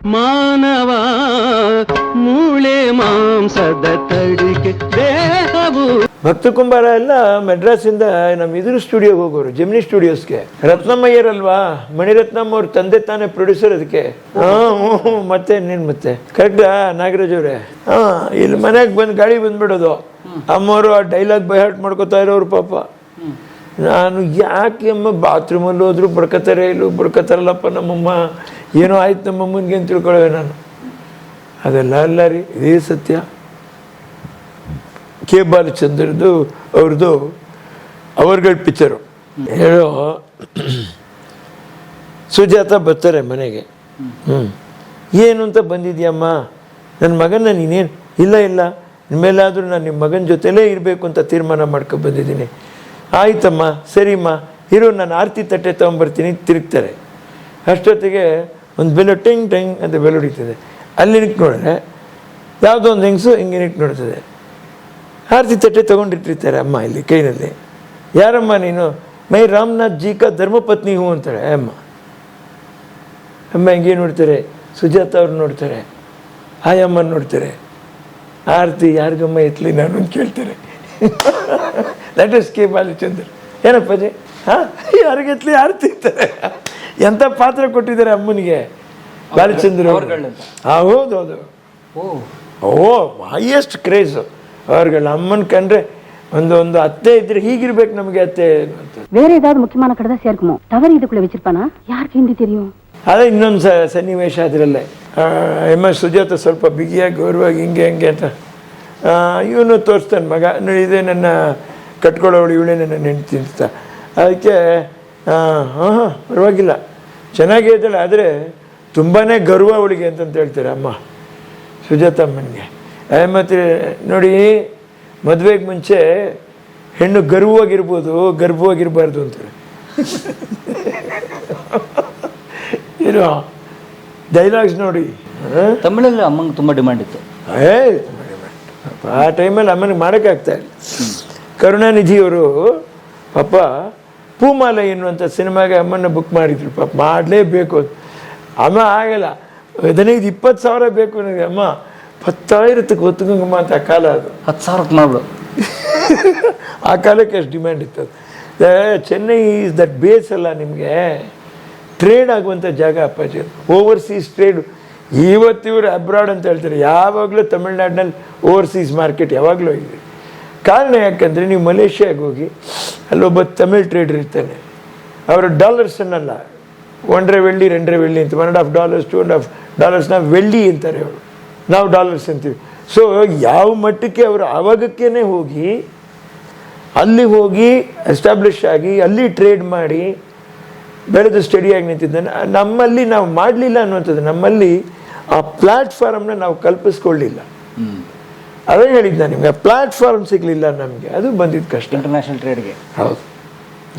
ಮಾನವ ಮೂಳೆ ಮಾಂಸದ ತಡಿಕೆ ದೇಹವು. ಭಕ್ತ ಕುಂಬಾರ ಎಲ್ಲ ಮೆಡ್ರಾಸಿಂದ ನಮ್ಮ ಇದ್ರ ಸ್ಟುಡಿಯೋಗೆ ಹೋಗೋರು ಜೆಮಿನಿ ಸ್ಟುಡಿಯೋಸ್ಗೆ ರತ್ನಮ್ಮಯ್ಯರಲ್ವಾ? ಮಣಿರತ್ನಮ್ಮ ಅವ್ರ ತಂದೆ ತಾನೇ ಪ್ರೊಡ್ಯೂಸರ್ ಅದಕ್ಕೆ. ಹ್ಞೂ ಮತ್ತೆ ನೀನ್ ಮತ್ತೆ. ಕರೆಕ್ಟ್ ನಾಗರಾಜ್ ಅವ್ರೆ? ಹಾ ಇಲ್ಲಿ ಮನೆಗೆ ಬಂದು ಗಾಡಿ ಬಂದ್ಬಿಡೋದು. ಅಮ್ಮವರು ಆ ಡೈಲಾಗ್ ಬೈಹಾಟ್ ಮಾಡ್ಕೋತಾ ಇರೋರು ಪಾಪ. ನಾನು ಯಾಕೆ ಅಮ್ಮ ಬಾತ್ರೂಮಲ್ಲಿ ಹೋದ್ರು ಬಡ್ಕೋತಾರೆ ಇಲ್ಲೂ ಬಡ್ಕೋತಾರಲ್ಲಪ್ಪ ನಮ್ಮಮ್ಮ? ಏನೋ ಆಯ್ತು ನಮ್ಮಮ್ಮನಿಗೆ ಅಂತ ತಿಳ್ಕೊಳ್ಳೋವೆ ನಾನು. ಅದೆಲ್ಲ ಅಲ್ಲ ರೀ, ಇದೇ ಸತ್ಯ. ಕೆ ಬಾಲಚಂದ್ರದ್ದು ಅವ್ರದ್ದು ಅವರ್ಗಳ ಪಿಕ್ಚರು ಹೇಳೋ, ಸುಜಾತ ಬರ್ತಾರೆ ಮನೆಗೆ. ಹ್ಞೂ ಏನು ಅಂತ ಬಂದಿದ್ಯಮ್ಮ? ನನ್ನ ಮಗನ ನೀನೇನು? ಇಲ್ಲ ಇಲ್ಲ. ಇನ್ಮೇಲಾದರೂ ನಾನು ನಿಮ್ಮ ಮಗನ ಜೊತೆಲೇ ಇರಬೇಕು ಅಂತ ತೀರ್ಮಾನ ಮಾಡ್ಕೊಂಡು ಬಂದಿದ್ದೀನಿ. ಆಯ್ತಮ್ಮ, ಸರಿಮ್ಮ, ಇರೋ, ನಾನು ಆರತಿ ತಟ್ಟೆ ತೊಗೊಂಬರ್ತೀನಿ, ತಿರುಗ್ತಾರೆ. ಅಷ್ಟೊತ್ತಿಗೆ ಒಂದು ಬೆಲ್ಲ ಟೆಂಗ್ ಟೆಂಗ್ ಅಂತ ಬೆಲೆ ಹೊಡಿತದೆ ಅಲ್ಲಿ ನೋಡಿದ್ರೆ ಯಾವುದೋ ಒಂದು ಹೆಂಗಸು ಹಿಂಗೆ ನಿಂತು ನೋಡ್ತದೆ. ಆರತಿ ತಟ್ಟೆ ತೊಗೊಂಡಿಟ್ಟಿರ್ತಾರೆ ಅಮ್ಮ ಇಲ್ಲಿ ಕೈನಲ್ಲಿ. ಯಾರಮ್ಮ ನೀನು? ಮೈ ರಾಮನಾಥ್ ಜಿ ಕಾ ಧರ್ಮಪತ್ನಿ ಹೂ ಅಂತಾಳೆ ಅಮ್ಮ. ಅಮ್ಮ ಹಿಂಗೆ ನೋಡ್ತಾರೆ. ಸುಜಾತ ಅವ್ರು ನೋಡ್ತಾರೆ. ಆಯಮ್ಮನ ನೋಡ್ತಾರೆ. ಆರತಿ ಯಾರಿಗಮ್ಮ ಎತ್ತಲಿ ನಾನು ಕೇಳ್ತಾರೆ. [LAUGHS] ದಟ್ ಇಸ್ ಕೆ ಬಾಲಚಂದ್ರ ಏನಪ್ಪಾಜಿ ಹಾಂ ಯಾರಿಗೆತ್ಲಿ ಆರತಿ ಇರ್ತಾರೆ ಎಂಥ ಪಾತ್ರ ಕೊಟ್ಟಿದ್ದಾರೆ ಅಮ್ಮನಿಗೆ ಬಾಲಚಂದ್ರ ಅವರು ಹಾಂ ಹೌದು ಹೌದು ಓ ಹೈಯೆಸ್ಟ್ ಕ್ರೇಜು ಅವ್ರುಗಳ ಅಮ್ಮನ ಕಂಡ್ರೆ ಒಂದು ಒಂದು ಅತ್ತೆ ಇದ್ರೆ ಹೀಗಿರ್ಬೇಕು ನಮಗೆ ಅತ್ತೆ ಅಂತ வேற ஏதாவது முக்கியமான கடை தான் சேர்க்குமோ தவறு இதுக்குள்ள வச்சிருப்பானா யாருக்கு ஹிந்தி தெரியும் ಅದೇ ಇನ್ನೊಂದು ಸ ಸನ್ನಿವೇಶ ಅದರಲ್ಲೇ ಎಮ್ ಎಸ್ ಸುಜಾತ ಸ್ವಲ್ಪ ಬಿಗಿಯಾಗಿ ಗೌರವಾಗಿ ಹಿಂಗೆ ಹಿಂಗೆ ಅಂತ ಇವನು ತೋರಿಸ್ತಾನೆ ಮಗ ನೋಡಿ ಇದೇ ನನ್ನ ಕಟ್ಕೊಳ್ಳೋಳು ಇವಳೇ ನನ್ನ ನೆನ್ತಿ ಅಂತ. ಅದಕ್ಕೆ ಹಾಂ ಹಾಂ ಪರವಾಗಿಲ್ಲ. ಚೆನ್ನಾಗೇ ಇದ್ದಾಳೆ ಆದರೆ ತುಂಬಾ ಗರ್ವ ಅವಳಿಗೆ ಅಂತಂತ ಹೇಳ್ತಾರೆ ಅಮ್ಮ? ಸುಜಾತಮ್ಮನಿಗೆ. ಮತ್ತು ನೋಡಿ ಮದುವೆಗೆ ಮುಂಚೆ ಹೆಣ್ಣು ಗರ್ವವಾಗಿರ್ಬೋದು ಗರ್ಭವಾಗಿರ್ಬಾರ್ದು ಅಂತಾರೆ ಏನು ಡೈಲಾಗ್ಸ್ ನೋಡಿ? ತಮಿಳಲ್ಲಿ ಅಮ್ಮಂಗೆ ತುಂಬ ಡಿಮ್ಯಾಂಡ್ ಇತ್ತು. ಏ ಆ ಟೈಮಲ್ಲಿ ಅಮ್ಮನಿಗೆ ಮಾಡೋಕ್ಕಾಗ್ತಾ ಇಲ್ಲ. ಕರುಣಾನಿಧಿಯವರು ಪಾಪ ಪೂಮಾಲ ಎನ್ನುವಂಥ ಸಿನಿಮಾಗೆ ಅಮ್ಮನ ಬುಕ್ ಮಾಡಿದ್ರು. ಪಾಪ ಮಾಡಲೇಬೇಕು. ಅಂತ ಅಮ್ಮ ಆಗಲ್ಲ. ಹದಿನೈದು ಇಪ್ಪತ್ತು ಸಾವಿರ ಬೇಕು ನನಗೆ ಅಮ್ಮ ಹತ್ತಾಯಿರತ್ತಕ್ಕೆ ಒತ್ತುಗಂಗಮ್ಮ ಅಂತ ಆ ಕಾಲ ಅದು. ಹತ್ತು ಸಾವಿರಕ್ಕೆ ಮಾಡ್ಬಿಡು. [LAUGHS] ಆ ಕಾಲಕ್ಕೆ ಅಷ್ಟು ಡಿಮ್ಯಾಂಡ್ ಇತ್ತು ಅದು. ಚೆನ್ನೈ ಈಸ್ ದಟ್ ಬೇಸ್ ಅಲ್ಲ ನಿಮಗೆ. ಟ್ರೇಡ್ ಆಗುವಂಥ ಜಾಗ ಅಪ್ಪಾಜಿ. ಓವರ್ಸೀಸ್ ಟ್ರೇಡ್ ಇವತ್ತಿವರು ಅಬ್ರಾಡ್ ಅಂತ ಹೇಳ್ತಾರೆ. ಯಾವಾಗಲೂ ತಮಿಳ್ನಾಡಿನಲ್ಲಿ ಓವರ್ಸೀಸ್ ಮಾರ್ಕೆಟ್ ಯಾವಾಗಲೂ ಇದೆ ಕಾರಣ ಯಾಕಂದರೆ ನೀವು ಮಲೇಷ್ಯಾಗೆ ಹೋಗಿ ಅಲ್ಲೊಬ್ಬ ತಮಿಳ್ ಟ್ರೇಡರ್ ಇರ್ತಾನೆ. ಅವರು ಡಾಲರ್ಸ್ ಅನ್ನಲ್ಲ. ಒಂಡ್ರೆ ವೆಳ್ಳಿ ರೆಂಡ್ರೆ ವೆಳ್ಳಿ ಅಂತ one and half dollars two and half ಡಾಲರ್ಸ್ನ ವೆಳ್ಳಿ ಅಂತಾರೆ ಅವರು. ನಾವು ಡಾಲರ್ಸ್ ಅಂತೀವಿ. ಸೊ ಯಾವ ಮಟ್ಟಕ್ಕೆ ಅವರು ಆವಾಗಕ್ಕೇ ಹೋಗಿ, ಅಲ್ಲಿ ಹೋಗಿ ಎಸ್ಟಾಬ್ಲಿಷ್ ಆಗಿ, ಅಲ್ಲಿ ಟ್ರೇಡ್ ಮಾಡಿ, ಬೆಳೆದು ಸ್ಟಡಿಯಾಗಿ ನಿಂತಿದ್ದಾನೆ. ನಮ್ಮಲ್ಲಿ ನಾವು ಮಾಡಲಿಲ್ಲ ಅನ್ನುವಂಥದ್ದು, ನಮ್ಮಲ್ಲಿ ಆ ಪ್ಲಾಟ್ಫಾರಮ್ನ ನಾವು ಕಲ್ಪಿಸ್ಕೊಳ್ಳಿಲ್ಲ. ಅದೇ ಹೇಳಿದ್ದು ನಿಮಗೆ. ಪ್ಲಾಟ್ಫಾರ್ಮ್ ಸಿಗಲಿಲ್ಲ ನಮಗೆ. ಅದು ಬಂದಿದ್ದು ಕಷ್ಟ. ಇಂಟರ್ನ್ಯಾಷನಲ್ ಟ್ರೇಡ್ಗೆ ಹೌದು.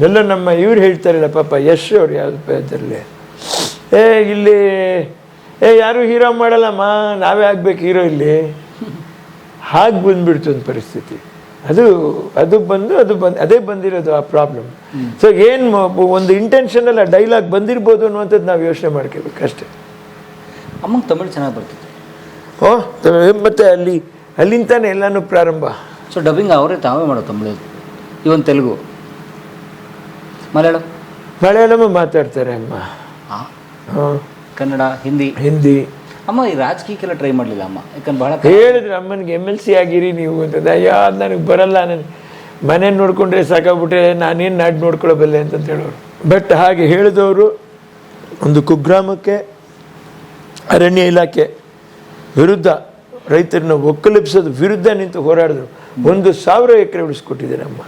ಎಲ್ಲ ನಮ್ಮ ಇವ್ರು ಹೇಳ್ತಾರಲ್ಲ ಪಾಪ ಯಶ್ ಅವ್ರು ಯಾವ್ದು ಇದರಲ್ಲಿ ಏ ಇಲ್ಲಿ ಏ ಯಾರು ಹೀರೋ ಮಾಡಲ್ಲಮ್ಮ? ನಾವೇ ಆಗ್ಬೇಕು ಹೀರೋ ಇಲ್ಲಿ. ಹಾಗೆ ಬಂದ್ಬಿಡ್ತು ಒಂದು ಪರಿಸ್ಥಿತಿ. ಅದು ಅದು ಬಂದು ಅದು ಬಂದು ಅದೇ ಬಂದಿರೋದು ಆ ಪ್ರಾಬ್ಲಮ್ ಸೊ ಏನು ಒಂದು ಇಂಟೆನ್ಷನಲ್ ಆ ಡೈಲಾಗ್ ಬಂದಿರ್ಬೋದು ಅನ್ನುವಂಥದ್ದು ನಾವು ಯೋಚನೆ ಮಾಡ್ಕೋಬೇಕು ಅಷ್ಟೇ. ಅಮ್ಮಂಗೆ ತಮಿಳು ಚೆನ್ನಾಗಿ ಬರ್ತಿತ್ತು. ಓ ಮತ್ತೆ ಅಲ್ಲಿ ಅಲ್ಲಿಂತಾನೆ ಎಲ್ಲನೂ ಪ್ರಾರಂಭ. ಸೊ ಡಬ್ಬಿಂಗ್ ಅವರೇ ತಾವೇ ಮಾಡೋದು ತಮಿಳು ಇವನ್ ತೆಲುಗು. ಮಲಯಾಳಂ? ಮಲಯಾಳಮ ಮಾತಾಡ್ತಾರೆ ಅಮ್ಮ. ಹಾಂ. ಕನ್ನಡ ಹಿಂದಿ? ಹಿಂದಿ. ಅಮ್ಮ ಈ ರಾಜಕೀಯಕ್ಕೆಲ್ಲ ಟ್ರೈ ಮಾಡಲಿಲ್ಲ ಅಮ್ಮ? ಯಾಕಂದ್ರೆ ಬಹಳ ಹೇಳಿದ್ರು ಅಮ್ಮನಿಗೆ ಎಂ ಎಲ್ ಸಿ ಆಗಿರಿ ನೀವು ಅಂತಂದ ಅಯ್ಯೋ ಅದು ನನಗೆ ಬರಲ್ಲ. ನಾನು ಮನೆ ನೋಡಿಕೊಂಡ್ರೆ ಸಾಕಾಗ್ಬಿಟ್ರೆ ನಾನೇನು ನಾಡು ನೋಡ್ಕೊಳ್ಳಬಲ್ಲೆ ಅಂತಂತ ಹೇಳೋರು. ಬಟ್ ಹಾಗೆ ಹೇಳಿದವರು ಒಂದು ಕುಗ್ರಾಮಕ್ಕೆ ಅರಣ್ಯ ಇಲಾಖೆ ವಿರುದ್ಧ ರೈತರನ್ನ ಒಕ್ಕಲಿಪ್ಸೋದು ವಿರುದ್ಧ ನಿಂತು ಹೋರಾಡಿದ್ರು. ಒಂದು ಸಾವಿರ ಎಕರೆ ಉಳಿಸ್ಕೊಟ್ಟಿದ್ದಾರೆ ಅಮ್ಮ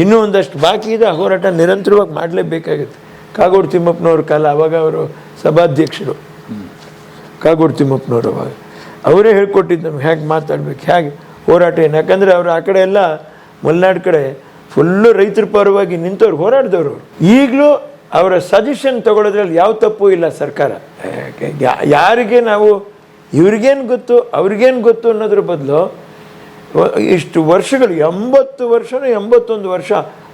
ಇನ್ನೂ ಒಂದಷ್ಟು ಬಾಕಿ ಇದೆ ಹೋರಾಟ ನಿರಂತರವಾಗಿ ಮಾಡಲೇಬೇಕಾಗುತ್ತೆ. ಕಾಗೋಡು ತಿಮ್ಮಪ್ಪನವ್ರ ಕಾಲ, ಅವಾಗ ಅವರು ಸಭಾಧ್ಯಕ್ಷರು. ಕಾಗೋಡು ತಿಮ್ಮಪ್ಪನವರು ಅವಾಗ. ಅವರೇ ಹೇಳ್ಕೊಟ್ಟಿದ್ದು ನಮ್ಗೆ ಹೇಗೆ ಮಾತಾಡ್ಬೇಕು ಹೇಗೆ ಹೋರಾಟ ಏನು? ಯಾಕಂದರೆ ಅವರು ಆ ಕಡೆ ಎಲ್ಲ ಮಲೆನಾಡು ಕಡೆ ಫುಲ್ಲು ರೈತರ ಪರವಾಗಿ ನಿಂತವ್ರು, ಹೋರಾಡಿದವರು ಈಗಲೂ ಅವರ ಸಜೆಷನ್ ತಗೊಳ್ಳೋದ್ರಲ್ಲಿ ಯಾವ ತಪ್ಪು ಇಲ್ಲ ಸರ್ಕಾರ. ಯಾರಿಗೆ ನಾವು ಇವ್ರಿಗೇನು ಗೊತ್ತು? ಅವ್ರಿಗೇನು ಗೊತ್ತು ಅನ್ನೋದ್ರ ಬದಲು ಇಷ್ಟು ವರ್ಷಗಳು, ಎಂಬತ್ತು ವರ್ಷನೂ ಎಂಬತ್ತೊಂದು ವರ್ಷ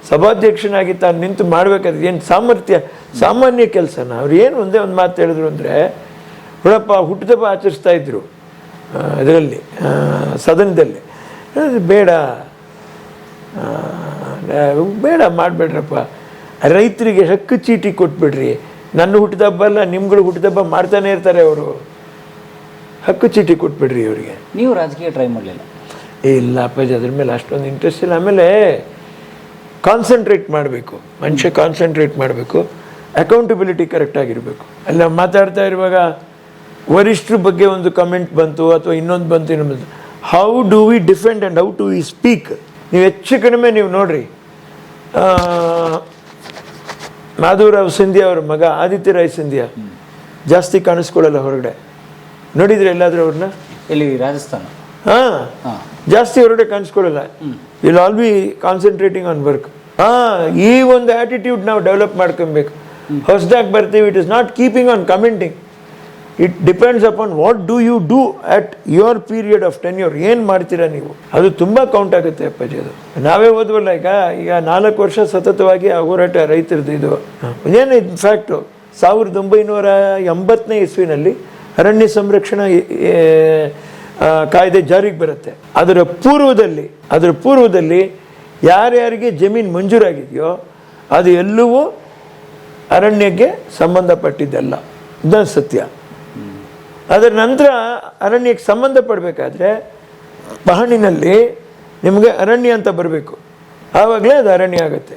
ಸಭಾಧ್ಯಕ್ಷನಾಗಿ ತಾನು ನಿಂತು ಮಾಡಬೇಕಾದ್ರೆ ಏನು ಸಾಮರ್ಥ್ಯ, ಸಾಮಾನ್ಯ ಕೆಲಸನ? ಅವ್ರು ಏನು ಒಂದೇ ಒಂದು ಮಾತು ಹೇಳಿದ್ರು ಅಂದರೆ ಹುಡಪ್ಪ ಹುಟ್ಟಿದಪ್ಪ ಆಚರಿಸ್ತಾ ಇದ್ರು ಅದರಲ್ಲಿ ಸದನದಲ್ಲಿ. ಬೇಡ ಬೇಡ, ಮಾಡಬೇಡ್ರಪ್ಪ. ರೈತರಿಗೆ ಹಕ್ಕು ಚೀಟಿ ಕೊಟ್ಬಿಡ್ರಿ. ನನ್ನ ಹುಟ್ಟಿದಬ್ಬ ಅಲ್ಲ ನಿಮ್ಗಳು ಹುಟ್ಟಿದಬ್ಬ ಮಾಡ್ತಾನೆ ಇರ್ತಾರೆ ಅವರು. ಹಕ್ಕು ಚೀಟಿ ಕೊಟ್ಬಿಡ್ರಿ ಇವರಿಗೆ. ನೀವು ರಾಜಕೀಯ ಟ್ರೈ ಮಾಡಲಿಲ್ಲ. ಇಲ್ಲ ಅಪ್ಪಾಜಿ ಅದ್ರ ಮೇಲೆ ಅಷ್ಟೊಂದು ಇಂಟ್ರೆಸ್ಟ್ ಇಲ್ಲ. ಆಮೇಲೆ ಕಾನ್ಸಂಟ್ರೇಟ್ ಮಾಡಬೇಕು. ಮನುಷ್ಯ ಕಾನ್ಸಂಟ್ರೇಟ್ ಮಾಡಬೇಕು. ಅಕೌಂಟಬಿಲಿಟಿ ಕರೆಕ್ಟಾಗಿರಬೇಕು ಅಲ್ಲ ಮಾತಾಡ್ತಾ ಇರುವಾಗ ವರಿಷ್ಠರ ಬಗ್ಗೆ ಒಂದು ಕಮೆಂಟ್ ಬಂತು ಅಥವಾ ಇನ್ನೊಂದು ಬಂತು ಇನ್ನೊಂದು ಬಂತು. How do we defend and how to we speak ನೀವು ಹೆಚ್ಚು ಕಡಿಮೆ ನೀವು ನೋಡ್ರಿ. ಆ, ಮಾಧವರಾವ್ ಸಿಂಧಿಯಾ ಅವರ ಮಗ ಆದಿತ್ಯ ರಾಯ್ ಸಿಂಧಿಯಾ ಜಾಸ್ತಿ ಕಾಣಿಸ್ಕೊಳ್ಳಲ್ಲ ಹೊರಗಡೆ. ನೋಡಿದ್ರೆ ಎಲ್ಲಾದ್ರೂ ಅವ್ರನ್ನ? ಇಲ್ಲಿ ರಾಜಸ್ಥಾನ. ಹಾ. ಜಾಸ್ತಿ ಹೊರಗಡೆ ಕಾಣಿಸ್ಕೊಳ್ಳಲ್ಲ. Will all be concentrating on work ಹಾ ಈ ಒಂದು ಆಟಿಟ್ಯೂಡ್ ನಾವು ಡೆವಲಪ್ ಮಾಡ್ಕೊಬೇಕು. ಹೊಸದಾಗಿ ಬರ್ತೀವಿ it is not keeping on commenting it depends upon what do you do at your period of ten tenure ಏನು ಮಾಡ್ತೀರಾ ನೀವು? ಅದು ತುಂಬ ಕೌಂಟ್ ಆಗುತ್ತೆ ಅಪ್ಪಾಜಿ ಅದು. ನಾವೇ ಓದ್ವಲ್ಲ ಈಗ ಈಗ ನಾಲ್ಕು ವರ್ಷ ಸತತವಾಗಿ ಆ ಹೋರಾಟ ರೈತರದ್ದು ಇದು. ಏನು ಇನ್ಫ್ಯಾಕ್ಟು ಸಾವಿರದ ಒಂಬೈನೂರ ಎಂಬತ್ತನೇ ಇಸ್ವಿನಲ್ಲಿ ಅರಣ್ಯ ಸಂರಕ್ಷಣಾ ಕಾಯ್ದೆ ಜಾರಿಗೆ ಬರುತ್ತೆ. ಅದರ ಪೂರ್ವದಲ್ಲಿ ಅದರ ಪೂರ್ವದಲ್ಲಿ ಯಾರ್ಯಾರಿಗೆ ಜಮೀನು ಮಂಜೂರಾಗಿದೆಯೋ ಅದು ಎಲ್ಲವೂ ಅರಣ್ಯಕ್ಕೆ ಸಂಬಂಧಪಟ್ಟಿದ್ದಲ್ಲ. ಇದು ಸತ್ಯ. ಅದರ ನಂತರ ಅರಣ್ಯಕ್ಕೆ ಸಂಬಂಧಪಡಬೇಕಾದ್ರೆ ಪಹಣಿನಲ್ಲಿ ನಿಮಗೆ ಅರಣ್ಯ ಅಂತ ಬರಬೇಕು. ಆವಾಗಲೇ ಅದು ಅರಣ್ಯ ಆಗುತ್ತೆ.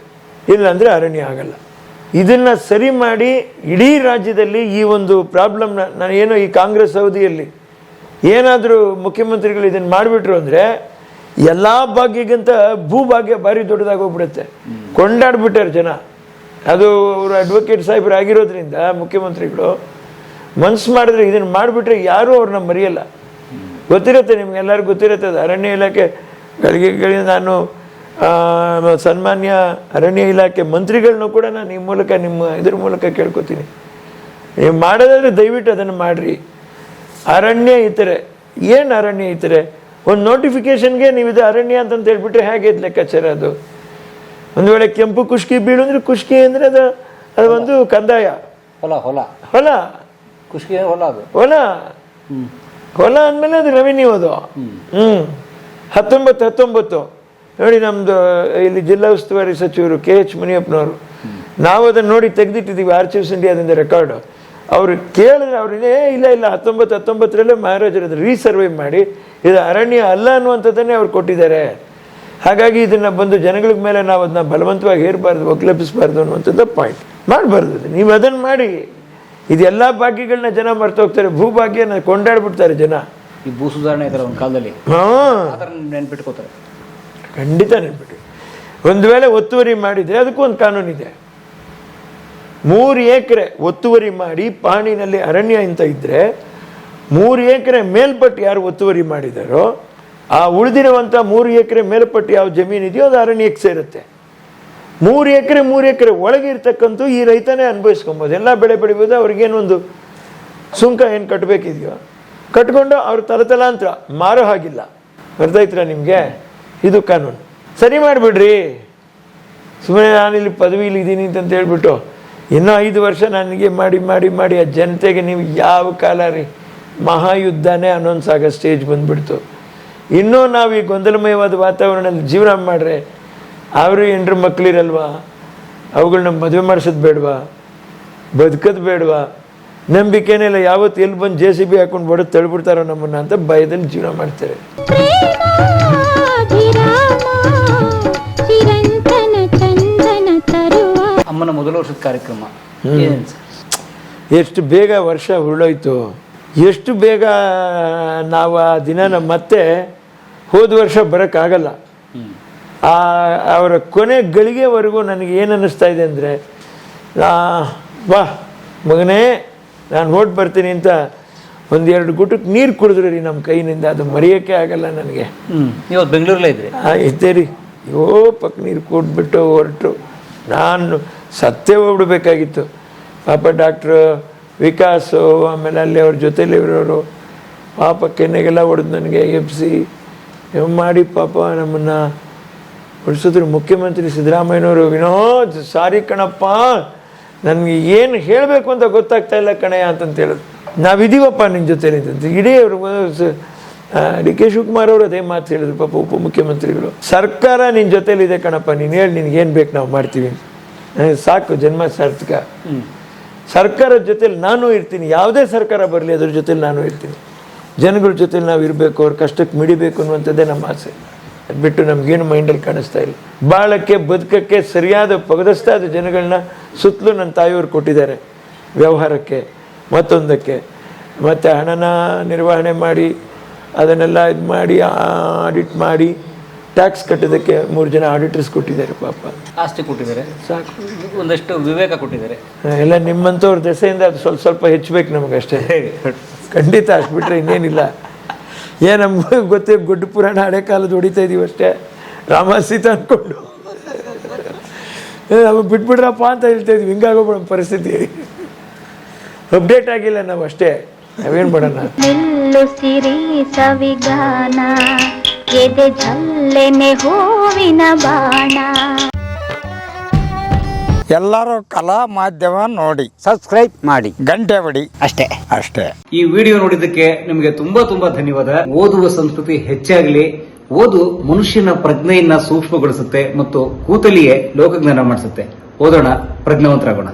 ಇಲ್ಲಾಂದರೆ ಅರಣ್ಯ ಆಗಲ್ಲ. ಇದನ್ನು ಸರಿ ಮಾಡಿ ಇಡೀ ರಾಜ್ಯದಲ್ಲಿ ಈ ಒಂದು ಪ್ರಾಬ್ಲಮ್ನ ನಾನು ಏನು ಈ ಕಾಂಗ್ರೆಸ್ ಅವಧಿಯಲ್ಲಿ ಏನಾದರೂ ಮುಖ್ಯಮಂತ್ರಿಗಳು ಇದನ್ನು ಮಾಡಿಬಿಟ್ರು ಅಂದರೆ ಎಲ್ಲ ಭಾಗ್ಯಗಿಂತ ಭೂಭಾಗ್ಯ ಭಾರಿ ದೊಡ್ಡದಾಗಿ ಹೋಗ್ಬಿಡುತ್ತೆ. ಕೊಂಡಾಡ್ಬಿಟ್ಟಾರೆ ಜನ. ಅದು ಅವರು ಅಡ್ವೊಕೇಟ್ ಸಾಹೇಬ್ರು ಆಗಿರೋದ್ರಿಂದ ಮುಖ್ಯಮಂತ್ರಿಗಳು ಮನ್ಸು ಮಾಡಿದ್ರೆ ಇದನ್ನು ಮಾಡಿಬಿಟ್ರೆ ಯಾರೂ ಅವ್ರನ್ನ ಮರೆಯಲ್ಲ. ಗೊತ್ತಿರುತ್ತೆ ನಿಮ್ಗೆ ಎಲ್ಲರಿಗೂ ಗೊತ್ತಿರುತ್ತೆ, ಅದು ಅರಣ್ಯ ಗಳಿಗೆಗಳಿಂದ ನಾನು ಸನ್ಮಾನ್ಯ ಅರಣ್ಯ ಇಲಾಖೆ ಮಂತ್ರಿಗಳನ್ನೂ ಕೂಡ ನಾನು ಈ ಮೂಲಕ ನಿಮ್ಮ ಇದ್ರ ಮೂಲಕ ಕೇಳ್ಕೊತೀನಿ. ನೀವು ಮಾಡೋದಾದ್ರೆ ದಯವಿಟ್ಟು ಅದನ್ನು ಮಾಡಿರಿ. ಅರಣ್ಯ ಇತರೆ ಏನು ಅರಣ್ಯ ಇತರೆ? ಒಂದು ನೋಟಿಫಿಕೇಶನ್ಗೆ ನೀವು ಇದು ಅರಣ್ಯ ಅಂತಂತ ಹೇಳ್ಬಿಟ್ರೆ ಹೇಗೆ ಇದು ಲೆಕ್ಕಾಚಾರ ಅದು? ಒಂದು ವೇಳೆ ಕೆಂಪು ಕುಷ್ಕಿ ಬೀಳು ಅಂದರೆ ಕುಷ್ಕಿ ಅಂದರೆ ಅದು ಅದು ಒಂದು ಕಂದಾಯ. ಹೊಲ ಹೊಲ. ಹೊಲ. ಕುಷ್ಕಿ ಹೊಲ ಅದು. ಹೊಲ. ಹೊಲ ಅಂದಮೇಲೆ ಅದು ರೆವಿನ್ಯೂ ಅದು. ಹ್ಞೂ ಹತ್ತೊಂಬತ್ತು ಹತ್ತೊಂಬತ್ತು. ನೋಡಿ ನಮ್ಮದು ಇಲ್ಲಿ ಜಿಲ್ಲಾ ಉಸ್ತುವಾರಿ ಸಚಿವರು ಕೆ ಎಚ್ ಮುನಿಯಪ್ಪನವರು. ನಾವು ಅದನ್ನು ನೋಡಿ ತೆಗೆದಿಟ್ಟಿದ್ದೀವಿ ಆರ್ಚಿವ್ಸ್ ಇಂಡಿಯಾದಿಂದ ರೆಕಾರ್ಡು. ಅವರು ಕೇಳಿದ್ರೆ ಅವ್ರಿಗೆ ಇಲ್ಲ ಇಲ್ಲ ಹತ್ತೊಂಬತ್ತು ಹತ್ತೊಂಬತ್ತರಲ್ಲೇ ಮಹಾರಾಜರು ಅದು ರೀಸರ್ವೆ ಮಾಡಿ ಇದು ಅರಣ್ಯ ಅಲ್ಲ ಅನ್ನುವಂಥದ್ದನ್ನೇ ಅವ್ರು ಕೊಟ್ಟಿದ್ದಾರೆ. ಹಾಗಾಗಿ ಇದನ್ನು ಬಂದು ಜನಗಳ ಮೇಲೆ ನಾವು ಅದನ್ನ ಬಲವಂತವಾಗಿ ಹೇರಬಾರ್ದು ಒಕ್ಲೆಪಿಸಬಾರ್ದು ಅನ್ನುವಂಥದ್ದು ಪಾಯಿಂಟ್ ಮಾಡಬಾರ್ದು. ನೀವು ಅದನ್ನು ಮಾಡಿ. ಇದೆಲ್ಲ ಭಾಗ್ಯಗಳನ್ನ ಜನ ಮರ್ತೋಗ್ತಾರೆ ಭೂಭಾಗ್ಯನ ಕೊಂಡಾಡ್ಬಿಡ್ತಾರೆ ಜನ. ಈ ಭೂ ಸುಧಾರಣೆ ಒಂದು ಕಾಲದಲ್ಲಿ. ಹಾಂ. ನೆನ್ಪಿಟ್ಕೋತಾರೆ. ಖಂಡಿತ ನೆನ್ಬಿಟ್ಟು ಒಂದು ವೇಳೆ ಒತ್ತುವರಿ ಮಾಡಿದರೆ ಅದಕ್ಕೂ ಒಂದು ಕಾನೂನಿದೆ ಮೂರು ಎಕರೆ ಒತ್ತುವರಿ ಮಾಡಿ ಪಾಣಿನಲ್ಲಿ ಅರಣ್ಯ ಅಂತ ಇದ್ದರೆ ಮೂರು ಎಕರೆ ಮೇಲ್ಪಟ್ಟು ಯಾರು ಒತ್ತುವರಿ ಮಾಡಿದಾರೋ, ಆ ಉಳಿದಿರುವಂಥ ಮೂರು ಎಕರೆ ಮೇಲ್ಪಟ್ಟು ಯಾವ ಜಮೀನಿದೆಯೋ ಅದು ಅರಣ್ಯಕ್ಕೆ ಸೇರುತ್ತೆ. ಮೂರು ಎಕರೆ ಮೂರು ಎಕರೆ ಒಳಗೆ ಇರ್ತಕ್ಕಂಥ ಈ ರೈತನೇ ಅನುಭವಿಸ್ಕೊಬೋದು. ಎಲ್ಲ ಬೆಳೆ ಬೆಳಿಬೋದು ಅವ್ರಿಗೇನೊಂದು ಸುಂಕ ಏನು ಕಟ್ಟಬೇಕಿದೆಯೋ. ಕಟ್ಕೊಂಡು ಅವ್ರ ತಲತಲಾಂತರ, ಮಾರೋ ಹಾಗಿಲ್ಲ. ಅರ್ಥಾಯ್ತರ ನಿಮಗೆ? ಇದು ಕಾನೂನು. ಸರಿ ಮಾಡಿಬಿಡ್ರಿ. ಸುಮ್ಮನೆ ನಾನಿಲ್ಲಿ ಪದವಿಲಿ ಇದ್ದೀನಿ ಅಂತ ಹೇಳ್ಬಿಟ್ಟು ಇನ್ನೂ ಐದು ವರ್ಷ ನನಗೆ ಮಾಡಿ ಮಾಡಿ ಮಾಡಿ ಆ ಜನತೆಗೆ ನೀವು ಯಾವ ಕಾಲ ರೀ? ಮಹಾಯುದ್ಧನೇ ಅನೌನ್ಸ್ ಆಗೋ ಸ್ಟೇಜ್ ಬಂದುಬಿಡ್ತು. ಇನ್ನೂ ನಾವು ಈ ಗೊಂದಲಮಯವಾದ ವಾತಾವರಣದಲ್ಲಿ ಜೀವನ ಮಾಡ್ರೆ, ಅವರು ಎಂಟ್ರ ಮಕ್ಕಳಿರಲ್ವಾ ಅವುಗಳನ್ನ ಮದುವೆ ಮಾಡಿಸೋದು ಬೇಡವಾ? ಬದುಕೋದು ಬೇಡವಾ? ನಂಬಿಕೆನೇ ಇಲ್ಲ, ಯಾವತ್ತು ಎಲ್ಲಿ ಬಂದು ಜೆ ಸಿ ಬಿ ಹಾಕೊಂಡು ಬಡದು ತಳ್ಬಿಡ್ತಾರೋ ನಮ್ಮನ್ನ ಅಂತ ಭಯದಲ್ಲಿ ಜೀವನ ಮಾಡ್ತಾರೆ. ಅಮ್ಮನ ಮೊದಲ ವರ್ಷದ ಕಾರ್ಯಕ್ರಮ. ಎಷ್ಟು ಬೇಗ ವರ್ಷ ಉರುಳೋಯ್ತು. ಎಷ್ಟು ಬೇಗ ನಾವು ಆ ದಿನ ಮತ್ತೆ ಹೋದ ವರ್ಷ ಬರೋಕ್ಕಾಗಲ್ಲ. ಆ ಅವರ ಕೊನೆ ಗಳಿಗೆವರೆಗೂ ನನಗೆ ಏನು ಅನ್ನಿಸ್ತಾ ಇದೆ ಅಂದರೆ ವಾ ಮಗನೇ ನಾನು ಓಟ್ ಬರ್ತೀನಿ ಅಂತ ಒಂದೆರಡು ಗುಟಕ್ಕೆ ನೀರು ಕುಡಿದ್ರು ರೀ ನಮ್ಮ ಕೈನಿಂದ ಅದು ಮರೆಯೋಕ್ಕೆ ಆಗಲ್ಲ ನನಗೆ. ಇವತ್ತು ಬೆಂಗಳೂರಲ್ಲೇ ಇದ್ರಿ? ಹಾಂ ಇದ್ದೆ ರೀ. ಅಯ್ಯೋ ಪಕ್ಕ ನೀರು ಕೂಡ್ಬಿಟ್ಟು ಹೊರಟು. ನಾನು ಸತ್ತೇ ಹೋಗ್ಬಿಡ್ಬೇಕಾಗಿತ್ತು. ಪಾಪ ಡಾಕ್ಟ್ರು ವಿಕಾಸು ಆಮೇಲೆ ಅಲ್ಲಿ ಅವ್ರ ಜೊತೇಲಿ ಇರೋರು ಪಾಪ ಕೆನ್ನೆಗೆಲ್ಲ ಹೊಡೆದು ನನಗೆ ಎಬ್ಸಿ. ಮಾಡಿ ಪಾಪ ನಮ್ಮನ್ನು ಉಳಿಸಿದ್ರು ಮುಖ್ಯಮಂತ್ರಿ ಸಿದ್ದರಾಮಯ್ಯನವರು. ವಿನೋದ್ ಸಾರಿ ಕಣಪ್ಪ. ನನಗೆ ಏನು ಹೇಳಬೇಕು ಅಂತ ಗೊತ್ತಾಗ್ತಾ ಇಲ್ಲ ಕಣಯ್ಯ ಅಂತಂತ ಹೇಳಿದ್ರು ನಾವಿದ್ದೀವಪ್ಪ ನಿನ್ನ ಜೊತೆಲಿ ನಿಂತ ಇಡೀ ಅವರು ಡಿ ಕೆ ಶಿವಕುಮಾರ್ ಅವರು ಅದೇ ಮಾತು ಹೇಳಿದ್ರು ಪಾಪ ಉಪಮುಖ್ಯಮಂತ್ರಿಗಳು ಸರ್ಕಾರ ನಿನ್ನ ಇದೆ ಕಣಪ್ಪ ನೀನು ಹೇಳಿ ನಿನ್ಗೆ ಏನು ಬೇಕು ನಾವು ಮಾಡ್ತೀವಿ ಸಾಕು ಜನ್ಮ ಸಾರ್ಥಕ. ಸರ್ಕಾರದ ಜೊತೇಲಿ ನಾನು ಇರ್ತೀನಿ. ಯಾವುದೇ ಸರ್ಕಾರ ಬರಲಿ ಅದ್ರ ಜೊತೇಲಿ ನಾನು ಇರ್ತೀನಿ. ಜನಗಳ ಜೊತೇಲಿ ನಾವು ಇರಬೇಕು ಅವ್ರ ಕಷ್ಟಕ್ಕೆ ಮಿಡಿಬೇಕು ಅನ್ನುವಂಥದ್ದೇ ನಮ್ಮ ಆಸೆ. ಅದು ಬಿಟ್ಟು ನಮಗೇನು ಮೈಂಡಲ್ಲಿ ಕಾಣಿಸ್ತಾ ಇಲ್ಲ. ಬಾಳಕ್ಕೆ ಬದುಕಕ್ಕೆ ಸರಿಯಾದ ಪಗದಸ್ತಾದ ಜನಗಳನ್ನ ಸುತ್ತಲೂ ನನ್ನ ತಾಯಿಯವರು ಕೊಟ್ಟಿದ್ದಾರೆ ವ್ಯವಹಾರಕ್ಕೆ. ಮತ್ತೊಂದಕ್ಕೆ ಮತ್ತು ಹಣನ ನಿರ್ವಹಣೆ ಮಾಡಿ ಅದನ್ನೆಲ್ಲ ಇದು ಮಾಡಿ ಆಡಿಟ್ ಮಾಡಿ ಟ್ಯಾಕ್ಸ್ ಕಟ್ಟೋದಕ್ಕೆ ಮೂರು ಜನ ಆಡಿಟರ್ಸ್ ಕೊಟ್ಟಿದ್ದಾರೆ ಪಾಪ. ಆಸ್ತಿ ಕೊಟ್ಟಿದ್ದಾರೆ. ಸಾಕು. ಒಂದಷ್ಟು ವಿವೇಕ ಕೊಟ್ಟಿದ್ದಾರೆ. ಎಲ್ಲ ನಿಮ್ಮಂಥವ್ರ ದೆಸೆಯಿಂದ ಅದು ಸ್ವಲ್ಪ ಸ್ವಲ್ಪ ಹೆಚ್ಚಬೇಕು ನಮಗಷ್ಟೇ. [LAUGHS] ಖಂಡಿತ ಅಷ್ಟು ಬಿಟ್ಟರೆ ಇನ್ನೇನಿಲ್ಲ. ಏ ನಮ್ಗೆ ಗೊತ್ತೇ ಗುಡ್ಡ ಪುರಾಣ ಹಳೆ ಕಾಲದ ಹೊಡಿತಾ ಇದೀವಿ ಅಷ್ಟೇ. ರಾಮ ಸೀತಾ ಅಂದ್ಕೊಂಡು ನಮಗೆ ಬಿಟ್ಬಿಡ್ರಪ್ಪ ಅಂತ ಹೇಳ್ತಾ ಇದ್ವಿ. ಹಿಂಗಾಗೋ ಪರಿಸ್ಥಿತಿ. ಅಪ್ಡೇಟ್ ಆಗಿಲ್ಲ ನಾವು ಅಷ್ಟೇ. ನಾವೇನ್ ಮಾಡೋಣ? ನಿಲ್ಲು ಸಿರಿ ಸವಿಗಾನ ಎದೆ ಜಲ್ಲೆನೆ ಹೂವಿನ ಬಾಣ. ಎಲ್ಲರೂ ಕಲಾ ಮಾಧ್ಯಮ ನೋಡಿ ಸಬ್ಸ್ಕ್ರೈಬ್ ಮಾಡಿ ಗಂಟೆ ಬಡಿ. ಅಷ್ಟೇ. ಅಷ್ಟೇ. ಈ ವಿಡಿಯೋ ನೋಡಿದ್ದಕ್ಕೆ ನಿಮಗೆ ತುಂಬಾ ತುಂಬಾ ಧನ್ಯವಾದ. ಓದುವ ಸಂಸ್ಕೃತಿ ಹೆಚ್ಚಾಗಲಿ ಓದು ಮನುಷ್ಯನ ಪ್ರಜ್ಞೆಯನ್ನ ಸೂಕ್ಷ್ಮಗೊಳಿಸುತ್ತೆ ಮತ್ತು ಕೂತಲಿಯೇ ಲೋಕಜ್ಞಾನ ಮಾಡಿಸುತ್ತೆ. ಓದೋಣ ಪ್ರಜ್ಞಾವಂತರಾಗೋಣ.